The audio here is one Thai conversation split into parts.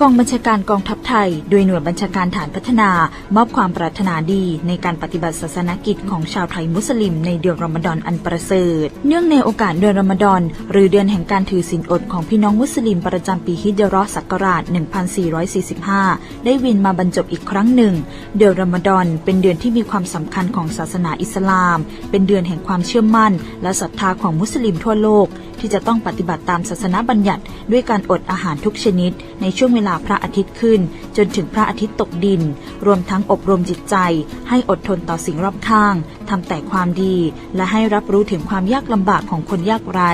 กองบัญชาการกองทัพไทย โดยหน่วยบัญชาการฐานพัฒนา มอบความปรารถนาดีในการปฏิบัติศาสนกิจของชาวไทยมุสลิมในเดือนรอมฎอนอันประเสริฐ เนื่องในโอกาสเดือนรอมฎอนหรือเดือนแห่งการถือศีลอดของพี่น้องมุสลิมประจำปีฮิจราะห์ศักราช 1445 ได้วินมาบรรจบอีกครั้งหนึ่ง เดือนรอมฎอนเป็นเดือนที่มีความสำคัญของศาสนาอิสลาม เป็นเดือนแห่งความเชื่อมั่น และศรัทธาของมุสลิมทั่วโลกที่จะต้องปฏิบัติตามศาสนาบัญญัติ ด้วยการอดอาหารทุกชนิด ในช่วงเวลาพระอาทิตย์ขึ้น จนถึงพระอาทิตย์ตกดิน รวมทั้งอบรมจิตใจ ให้อดทนต่อสิ่งรอบข้างทำแต่ความดี และให้รับรู้ถึงความยากลำบากของคนยากไร้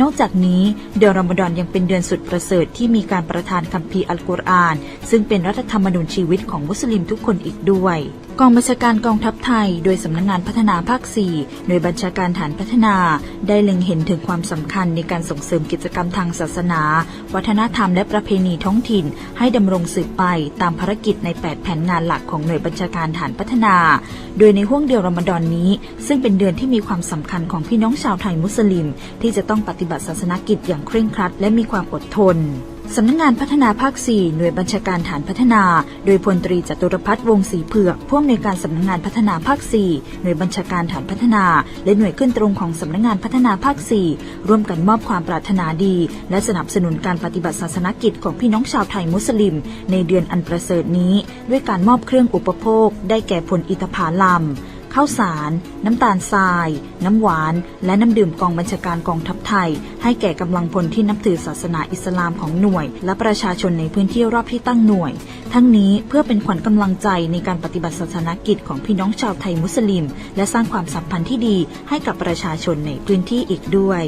นอกจากนี้เดือนรอมฎอนยังเป็นเดือนสุดประเสริฐที่มีการประทานคัมภีร์อัลกุรอาน ซึ่งเป็นรัฐธรรมนูญชีวิตของมุสลิมทุกคนอีกด้วย กองบัญชาการกองทัพไทย โดยสำนักงงานพัฒนาภาค4โดยบัญชาการฐานพัฒนา ได้เล็งเห็นถึงความสำคัญในการส่งเสริมกิจกรรมทางศาสนา วัฒนธรรมและประเพณีท้องถิ่น ให้ดำรงสืบไปตามภารกิจใน 8 แผนงานหลักของหน่วยบัญชาการฐานพัฒนา โดยในห่วงเดือนรอมฎอนนี้ ซึ่งเป็นเดือนที่มีความสำคัญของพี่น้องชาวไทยมุสลิม ที่จะต้องปฏิบัติศาสนกิจอย่างเคร่งครัด และมีความอดทน สำนักงงานพัฒนาภาค 4 หน่วยบัญชาการฐานพัฒนา โดยพลตรีจตุรพัฒน์วงศ์ศรีเผือกผู้อำนวยการสำนักงงานพัฒนาภาค 4 หน่วยบัญชาการฐานพัฒนา และหน่วยขึ้นตรงของสำนักงงานพัฒนาภาค 4 ร่วมกันมอบความปรารถนาดี และสนับสนุนการปฏิบัติศาสนกิจของพี่น้องชาวไทยมุสลิม ในเดือนอันประเสริฐนี้ ด้วยการมอบเครื่องอุปโภค ได้แก่ผลอิฐผาลัม ข้าวสาร น้ำตาลทราย น้ำหวาน และน้ำดื่มกองบัญชาการกองทัพไทย ให้แก่กำลังพลที่นับถือศาสนาอิสลามของหน่วย และประชาชนในพื้นที่รอบที่ตั้งหน่วย ทั้งนี้เพื่อเป็นขวัญกำลังใจในการปฏิบัติศาสนกิจของพี่น้องชาวไทยมุสลิม และสร้างความสัมพันธ์ที่ดีให้กับประชาชนในพื้นที่อีกด้วย